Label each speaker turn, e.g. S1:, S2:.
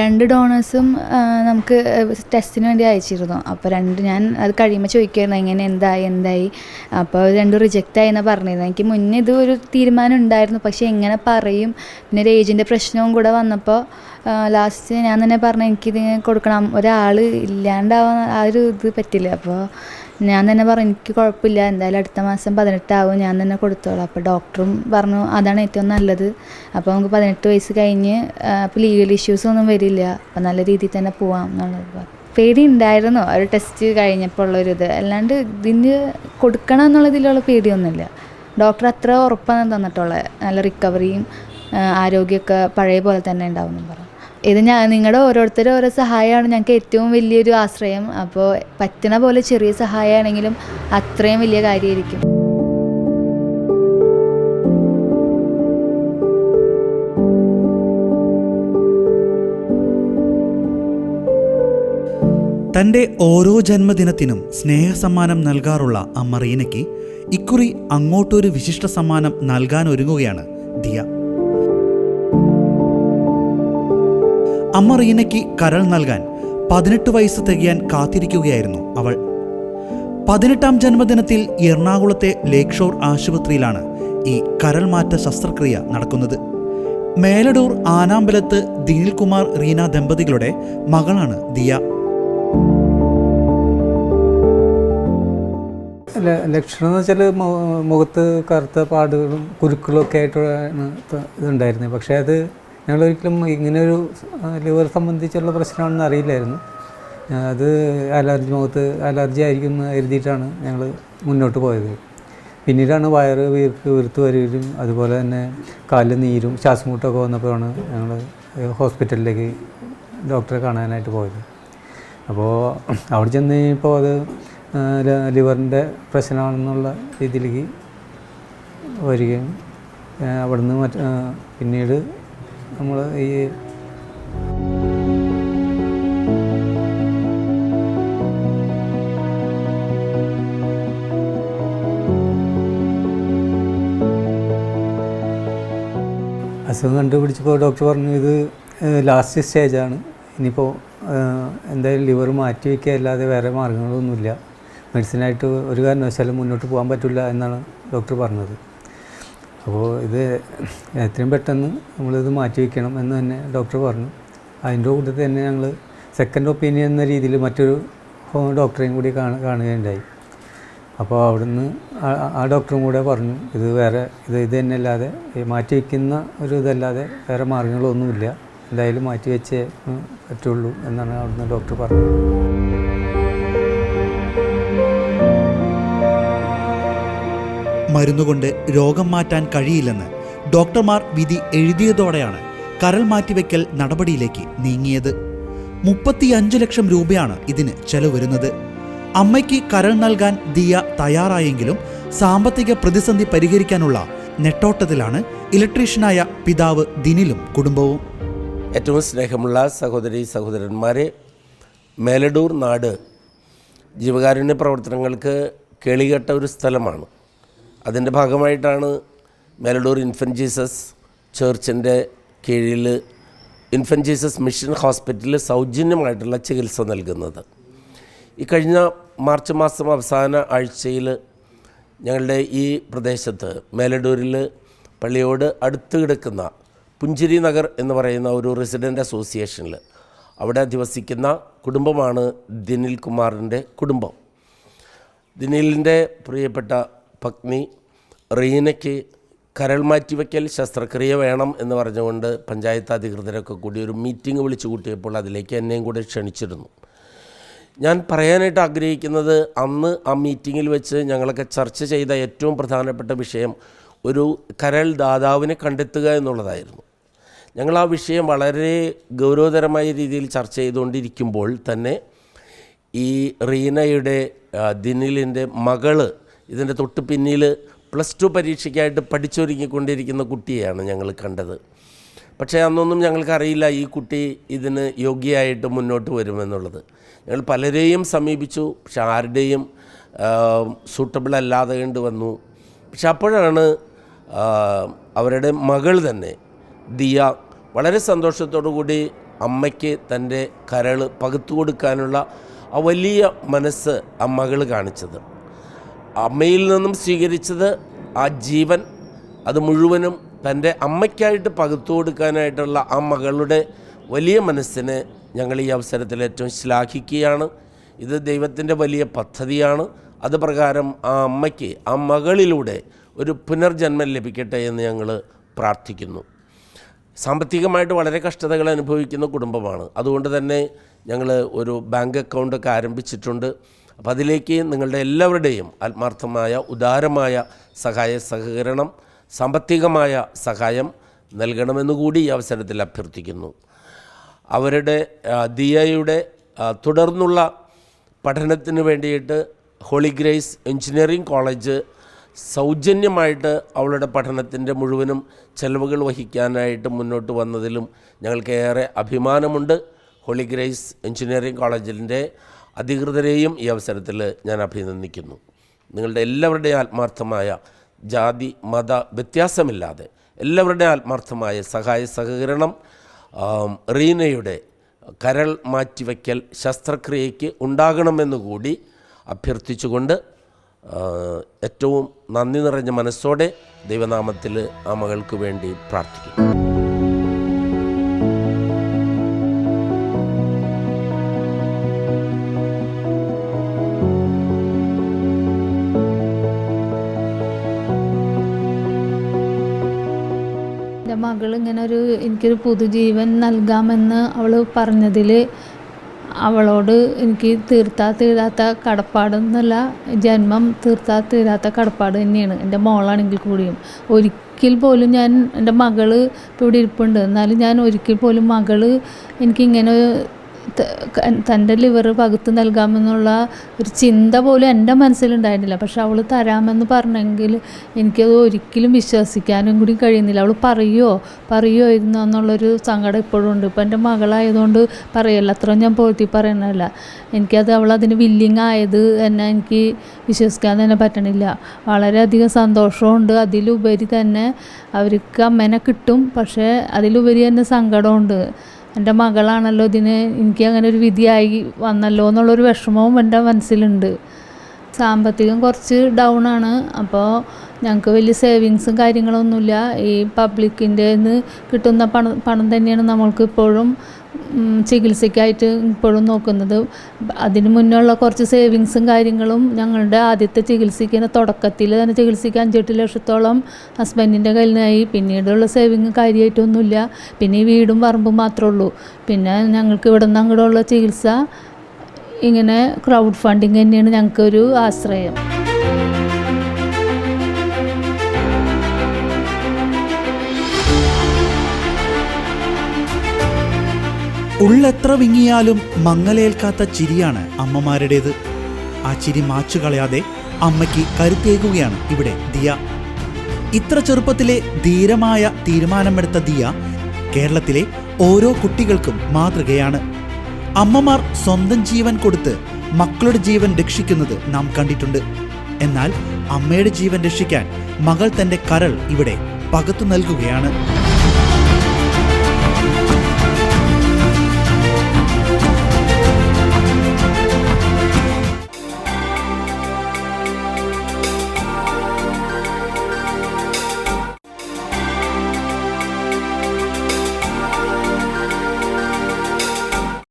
S1: രണ്ട് ഡോണേഴ്സും നമുക്ക് ടെസ്റ്റിന് വേണ്ടി അയച്ചിരുന്നു. അപ്പോൾ രണ്ട് ഞാൻ അത് കഴിയുമ്പോൾ ചോദിക്കുമായിരുന്നു എങ്ങനെ? എന്തായി? എന്തായി? അപ്പോൾ രണ്ട് റിജക്റ്റ് ആയി എന്നാണ് പറഞ്ഞിരുന്നത്. എനിക്ക് മുന്നേ ഇത് ഒരു തീരുമാനം ഉണ്ടായിരുന്നു. പക്ഷേ എങ്ങനെ പറയും? പിന്നെ ഒരു ഏജിന്റെ പ്രശ്നവും കൂടെ വന്നപ്പോൾ ലാസ്റ്റ് ഞാൻ തന്നെ പറഞ്ഞു എനിക്കിത് കൊടുക്കണം. ഒരാൾ ഇല്ലാണ്ടാവാൻ ആ ഒരു ഇത് പറ്റില്ല. അപ്പോൾ ഞാൻ തന്നെ പറഞ്ഞു എനിക്ക് കുഴപ്പമില്ല. എന്തായാലും അടുത്ത മാസം പതിനെട്ടാവും. ഞാൻ തന്നെ കൊടുത്തോളാം. അപ്പോൾ ഡോക്ടറും പറഞ്ഞു അതാണ് ഏറ്റവും നല്ലത്. അപ്പോൾ നമുക്ക് പതിനെട്ട് വയസ്സ് കഴിഞ്ഞ് അപ്പോൾ ലീഗൽ ഇഷ്യൂസ് ഒന്നും വരില്ല. അപ്പോൾ നല്ല രീതിയിൽ തന്നെ പോവാം എന്നുള്ളത് പേടി ഉണ്ടായിരുന്നു. ഒരു ടെസ്റ്റ് കഴിഞ്ഞപ്പോൾ ഉള്ളൊരിത് അല്ലാണ്ട് ഇതിന് കൊടുക്കണം എന്നുള്ളതിലുള്ള പേടിയൊന്നുമില്ല. ഡോക്ടർ അത്ര ഉറപ്പാണ് തന്നിട്ടുള്ളത് നല്ല റിക്കവറിയും ആരോഗ്യമൊക്കെ പഴയ പോലെ തന്നെ ഉണ്ടാവും എന്ന് പറഞ്ഞു. ഇത് ഞാൻ നിങ്ങളുടെ ഓരോരുത്തരും ഓരോ സഹായമാണ് ഞങ്ങൾക്ക് ഏറ്റവും വലിയൊരു ആശ്രയം. അപ്പോൾ പറ്റണ പോലെ ചെറിയ സഹായമാണെങ്കിലും അത്രയും വലിയ കാര്യമായിരിക്കും
S2: തന്റെ ഓരോ ജന്മദിനത്തിനും സ്നേഹസമ്മാനം നൽകാറുള്ള അമ്മ റീനയ്ക്ക് ഇക്കുറി അങ്ങോട്ടൊരു വിശിഷ്ട സമ്മാനം നൽകാൻ ഒരുങ്ങുകയാണ് ദിയ. അമ്മ റീനയ്ക്ക് കരൾ നൽകാൻ പതിനെട്ട് വയസ്സ് തികയാൻ കാത്തിരിക്കുകയായിരുന്നു അവൾ. പതിനെട്ടാം ജന്മദിനത്തിൽ എറണാകുളത്തെ ലേക്ക് ഷോർ ആശുപത്രിയിലാണ് ഈ കരൾ മാറ്റ ശസ്ത്രക്രിയ നടക്കുന്നത്. മേലടൂർ ആനാമ്പലത്ത് ദിനിൽകുമാർ റീന ദമ്പതികളുടെ മകളാണ് ദിയ.
S3: ലക്ഷണം എന്ന് വെച്ചാൽ മുഖത്ത് കറുത്ത പാടുകളും കുരുക്കളും ഒക്കെ ആയിട്ടാണ് ഇതുണ്ടായിരുന്നു. പക്ഷേ അത് ഞങ്ങളൊരിക്കലും ഇങ്ങനെ ഒരു ലിവർ സംബന്ധിച്ചുള്ള പ്രശ്നമാണെന്ന് അറിയില്ലായിരുന്നു. അത് അലർജി മുഖത്ത് അലർജി ആയിരിക്കും എന്ന് എഴുതിയിട്ടാണ് ഞങ്ങൾ മുന്നോട്ട് പോയത്. പിന്നീടാണ് വയറ് വീർക്ക് വീർത്ത് വരികയും അതുപോലെ തന്നെ കാലിൽ നീരും ശ്വാസമുട്ടൊക്കെ വന്നപ്പോഴാണ് ഞങ്ങൾ ഹോസ്പിറ്റലിലേക്ക് ഡോക്ടറെ കാണാനായിട്ട് പോയത്. അപ്പോൾ അവിടെ ചെന്ന് കഴിഞ്ഞപ്പോൾ അത് ലിവറിന്റെ പ്രശ്നമാണെന്നുള്ള രീതിയിലേക്ക് വരികയും അവിടുന്ന് മറ്റ് പിന്നീട് നമ്മൾ ഈ അസുഖം കണ്ടുപിടിച്ചപ്പോൾ ഡോക്ടർ പറഞ്ഞു ഇത് ലാസ്റ്റ് സ്റ്റേജാണ് ഇനിയിപ്പോൾ എന്തായാലും ലിവർ മാറ്റി വയ്ക്കുക അല്ലാതെ വേറെ മാർഗങ്ങളൊന്നുമില്ല. മെഡിസിനായിട്ട് ഒരു കാരണവശാലും മുന്നോട്ട് പോകാൻ പറ്റില്ല എന്നാണ് ഡോക്ടർ പറഞ്ഞത്. അപ്പോൾ ഇത് എത്രയും പെട്ടെന്ന് നമ്മളിത് മാറ്റി വയ്ക്കണം എന്ന് തന്നെ ഡോക്ടർ പറഞ്ഞു. അതിന്റെ കൂടെ തന്നെ ഞങ്ങൾ സെക്കൻഡ് ഒപ്പീനിയൻ എന്ന രീതിയിൽ മറ്റൊരു ഡോക്ടറെയും കൂടി കാണുക കാണുകയുണ്ടായി. അപ്പോൾ അവിടുന്ന് ആ- ഡോക്ടറും കൂടെ പറഞ്ഞു ഇത് വേറെ ഇത് ഇത് തന്നെ അല്ലാതെ മാറ്റി വയ്ക്കുന്ന ഒരു ഇതല്ലാതെ വേറെ മാർഗങ്ങളൊന്നുമില്ല. എന്തായാലും മാറ്റി വെച്ചേ പറ്റുള്ളൂ എന്നാണ് അവിടുന്ന് ഡോക്ടർ പറഞ്ഞത്.
S2: മരുന്നുകൊണ്ട് രോഗം മാറ്റാൻ കഴിയില്ലെന്ന് ഡോക്ടർമാർ വിധി എഴുതിയതോടെയാണ് കരൾ മാറ്റിവെക്കൽ നടപടിയിലേക്ക് നീങ്ങിയത്. മുപ്പത്തിയഞ്ച് ലക്ഷം രൂപയാണ് ഇതിന് ചെലവ് വരുന്നത്. അമ്മയ്ക്ക് കരൾ നൽകാൻ ദിയ തയ്യാറായെങ്കിലും സാമ്പത്തിക പ്രതിസന്ധി പരിഹരിക്കാനുള്ള നെട്ടോട്ടത്തിലാണ് ഇലക്ട്രീഷ്യനായ പിതാവ് ദിനിലും കുടുംബവും.
S4: ഏറ്റവും സ്നേഹമുള്ള സഹോദരി സഹോദരന്മാരെ മേലടൂർ നാട് ജീവകാരുണ്യ പ്രവർത്തനങ്ങൾക്ക് കേളികെട്ട ഒരു സ്ഥലമാണ്. അതിന്റെ ഭാഗമായിട്ടാണ് മേലടൂർ ഇൻഫൻ ജീസസ് ചേർച്ചിന്റെ കീഴിൽ ഇൻഫൻ ജീസസ് മിഷൻ ഹോസ്പിറ്റലിൽ സൗജന്യമായിട്ടുള്ള ചികിത്സ നൽകുന്നത്. ഈ കഴിഞ്ഞ മാർച്ച് മാസം അവസാന ആഴ്ചയിൽ ഞങ്ങളുടെ ഈ പ്രദേശത്ത് മേലടൂരിൽ പള്ളിയോട് അടുത്ത് കിടക്കുന്ന പുഞ്ചിരി നഗർ എന്ന് പറയുന്ന ഒരു റെസിഡന്റ് അസോസിയേഷനിൽ അവിടെ അധിവസിക്കുന്ന കുടുംബമാണ് ദിനിൽ കുമാറിന്റെ കുടുംബം. ദിനിലിന്റെ പ്രിയപ്പെട്ട പത്നി റീനയ്ക്ക് കരൾ മാറ്റിവെക്കൽ ശസ്ത്രക്രിയ വേണം എന്ന് പറഞ്ഞുകൊണ്ട് പഞ്ചായത്ത് അധികൃതരൊക്കെ കൂടി ഒരു മീറ്റിംഗ് വിളിച്ചു കൂട്ടിയപ്പോൾ അതിലേക്ക് എന്നെയും കൂടെ ക്ഷണിച്ചിരുന്നു. ഞാൻ പറയാനായിട്ട് ആഗ്രഹിക്കുന്നത് അന്ന് ആ മീറ്റിങ്ങിൽ വെച്ച് ഞങ്ങളൊക്കെ ചർച്ച ചെയ്ത ഏറ്റവും പ്രധാനപ്പെട്ട വിഷയം ഒരു കരൾ ദാതാവിനെ കണ്ടെത്തുക എന്നുള്ളതായിരുന്നു. ഞങ്ങൾ ആ വിഷയം വളരെ ഗൗരവതരമായ രീതിയിൽ ചർച്ച ചെയ്തുകൊണ്ടിരിക്കുമ്പോൾ തന്നെ ഈ റീനയുടെ ദിനിലിന്റെ മകൾ ഇതിന്റെ തൊട്ട് പിന്നിൽ പ്ലസ് ടു പരീക്ഷയ്ക്കായിട്ട് പഠിച്ചൊരുങ്ങിക്കൊണ്ടിരിക്കുന്ന കുട്ടിയെയാണ് ഞങ്ങൾ കണ്ടത്. പക്ഷേ അന്നൊന്നും ഞങ്ങൾക്കറിയില്ല ഈ കുട്ടി ഇതിന് യോഗ്യയായിട്ട് മുന്നോട്ട് വരുമെന്നുള്ളത്. ഞങ്ങൾ പലരെയും സമീപിച്ചു പക്ഷെ ആരുടെയും സൂട്ടബിൾ അല്ലാതെ കണ്ട് വന്നു. പക്ഷെ അപ്പോഴാണ് അവരുടെ മകൾ തന്നെ ദിയ വളരെ സന്തോഷത്തോടു കൂടി അമ്മയ്ക്ക് തന്റെ കരൾ പകുത്തു കൊടുക്കാനുള്ള ആ വലിയ മനസ്സ് ആ മകൾ കാണിച്ചത്. അമ്മയിൽ നിന്നും സ്വീകരിച്ചത് ആ ജീവൻ അത് മുഴുവനും തന്റെ അമ്മയ്ക്കായിട്ട് പകുത്തു കൊടുക്കാനായിട്ടുള്ള ആ മകളുടെ വലിയ മനസ്സിനെ ഞങ്ങൾ ഈ അവസരത്തിൽ ഏറ്റവും ശ്ലാഘിക്കുകയാണ്. ഇത് ദൈവത്തിന്റെ വലിയ പദ്ധതിയാണ്. അത് പ്രകാരം ആ അമ്മയ്ക്ക് ആ മകളിലൂടെ ഒരു പുനർജന്മം ലഭിക്കട്ടെ എന്ന് ഞങ്ങൾ പ്രാർത്ഥിക്കുന്നു. സാമ്പത്തികമായിട്ട് വളരെ കഷ്ടതകൾ അനുഭവിക്കുന്ന കുടുംബമാണ്. അതുകൊണ്ട് തന്നെ ഞങ്ങൾ ഒരു ബാങ്ക് അക്കൗണ്ടൊക്കെ ആരംഭിച്ചിട്ടുണ്ട്. അപ്പോൾ അതിലേക്ക് നിങ്ങളുടെ എല്ലാവരുടെയും ആത്മാർത്ഥമായ ഉദാരമായ സഹായ സഹകരണം സാമ്പത്തികമായ സഹായം നൽകണമെന്ന് കൂടി ഈ അവസരത്തിൽ അഭ്യർത്ഥിക്കുന്നു. അവരുടെ ദിയയുടെ തുടർന്നുള്ള പഠനത്തിന് വേണ്ടിയിട്ട് ഹോളി ഗ്രേസ് എഞ്ചിനീയറിംഗ് കോളേജ് സൗജന്യമായിട്ട് അവളുടെ പഠനത്തിന്റെ മുഴുവനും ചെലവുകൾ വഹിക്കാനായിട്ട് മുന്നോട്ട് വന്നതിലും ഞങ്ങൾക്ക് ഏറെ അഭിമാനമുണ്ട്. ഹോളി ഗ്രേസ് എഞ്ചിനീയറിംഗ് കോളേജിന്റെ അധികൃതരെയും ഈ അവസരത്തിൽ ഞാൻ അഭിനന്ദിക്കുന്നു. നിങ്ങളുടെ എല്ലാവരുടെയും ആത്മാർത്ഥമായ ജാതി മത വ്യത്യാസമില്ലാതെ എല്ലാവരുടെയും ആത്മാർത്ഥമായ സഹായ സഹകരണം റീനയുടെ കരൾ മാറ്റിവയ്ക്കൽ ശസ്ത്രക്രിയയ്ക്ക് ഉണ്ടാകണമെന്നുകൂടി അഭ്യർത്ഥിച്ചുകൊണ്ട് ഏറ്റവും നന്ദി നിറഞ്ഞ മനസ്സോടെ ദൈവനാമത്തിൽ ആ മകൾക്ക് വേണ്ടി പ്രാർത്ഥിക്കുന്നു.
S5: ഒരു എനിക്കൊരു പുതുജീവൻ നൽകാമെന്ന് അവൾ പറഞ്ഞതിൽ അവളോട് എനിക്ക് തീർത്താ തീരാത്ത കടപ്പാടെന്നല്ല ജന്മം തീർത്താ തീരാത്ത കടപ്പാട് തന്നെയാണ്. എന്റെ മോളാണെങ്കിൽ കൂടിയും. ഒരിക്കൽ പോലും ഞാൻ എന്റെ മകൾ ഇപ്പോൾ ഇവിടെ ഇരിപ്പുണ്ട്. എന്നാലും ഞാൻ ഒരിക്കൽ പോലും മകൾ എനിക്കിങ്ങനെ തന്റെ ലിവർ പകുത്ത് നൽകാമെന്നുള്ള ഒരു ചിന്ത പോലും എന്റെ മനസ്സിലുണ്ടായിരുന്നില്ല. പക്ഷെ അവൾ തരാമെന്ന് പറഞ്ഞെങ്കിൽ എനിക്കത് ഒരിക്കലും വിശ്വസിക്കാനും കൂടി കഴിയുന്നില്ല. അവൾ പറയുമോ പറയുമോ ഇരുന്നോ എന്നുള്ളൊരു സങ്കടം ഇപ്പോഴും ഉണ്ട്. ഇപ്പം എന്റെ മകളായതുകൊണ്ട് പറയല്ല. അത്ര ഞാൻ പോറ്റി പറയണല്ല എനിക്കത് അവൾ അതിന് വില്ലിങ് ആയത് എന്നെ എനിക്ക് വിശ്വസിക്കാൻ തന്നെ പറ്റണില്ല. വളരെയധികം സന്തോഷമുണ്ട്. അതിലുപരി തന്നെ അവർക്ക് അമ്മേനെ കിട്ടും. പക്ഷേ അതിലുപരി തന്നെ സങ്കടമുണ്ട്. എന്റെ മകളാണല്ലോ ഇതിന് എനിക്ക് അങ്ങനെ ഒരു വിധിയായി വന്നല്ലോ എന്നുള്ളൊരു വിഷമവും എന്റെ മനസ്സിലുണ്ട്. സാമ്പത്തികം കുറച്ച് ഡൗൺ ആണ്. അപ്പോൾ ഞങ്ങൾക്ക് വലിയ സേവിങ്സും കാര്യങ്ങളൊന്നുമില്ല. ഈ പബ്ലിക്കിന്റെ കിട്ടുന്ന പണം പണം തന്നെയാണ് നമ്മൾക്ക് ഇപ്പോഴും ചികിത്സയ്ക്കായിട്ട് ഇപ്പോഴും നോക്കുന്നത്. അതിന് മുന്നുള്ള കുറച്ച് സേവിങ്സും കാര്യങ്ങളും ഞങ്ങളുടെ ആദ്യത്തെ ചികിത്സിക്കുന്ന തുടക്കത്തിൽ തന്നെ ചികിത്സിക്ക് അഞ്ചെട്ട് ലക്ഷത്തോളം ഹസ്ബൻഡിന്റെ കയ്യിൽ നിന്നായി. പിന്നീടുള്ള സേവിങ് കാര്യമായിട്ടൊന്നുമില്ല. പിന്നെ ഈ വീടും പറമ്പും മാത്രമേ ഉള്ളൂ. പിന്നെ ഞങ്ങൾക്ക് ഇവിടെ നിന്ന് അങ്ങോട്ടുള്ള ചികിത്സ ഇങ്ങനെ ക്രൗഡ് ഫണ്ടിങ് തന്നെയാണ് ഞങ്ങൾക്കൊരു ആശ്രയം.
S2: ഉള്ളെത്ര വിങ്ങിയാലും മങ്ങലേൽക്കാത്ത ചിരിയാണ് അമ്മമാരുടേത്. ആ ചിരി മാച്ചു കളയാതെ അമ്മയ്ക്ക് കരുത്തേകുകയാണ് ഇവിടെ ദിയ. ഇത്ര ചെറുപ്പത്തിലെ ധീരമായ തീരുമാനമെടുത്ത ദിയ കേരളത്തിലെ ഓരോ കുട്ടികൾക്കും മാതൃകയാണ്. അമ്മമാർ സ്വന്തം ജീവൻ കൊടുത്ത് മക്കളുടെ ജീവൻ രക്ഷിക്കുന്നത് നാം കണ്ടിട്ടുണ്ട്. എന്നാൽ അമ്മയുടെ ജീവൻ രക്ഷിക്കാൻ മകൾ തന്റെ കരൾ ഇവിടെ പകത്തു നൽകുകയാണ്.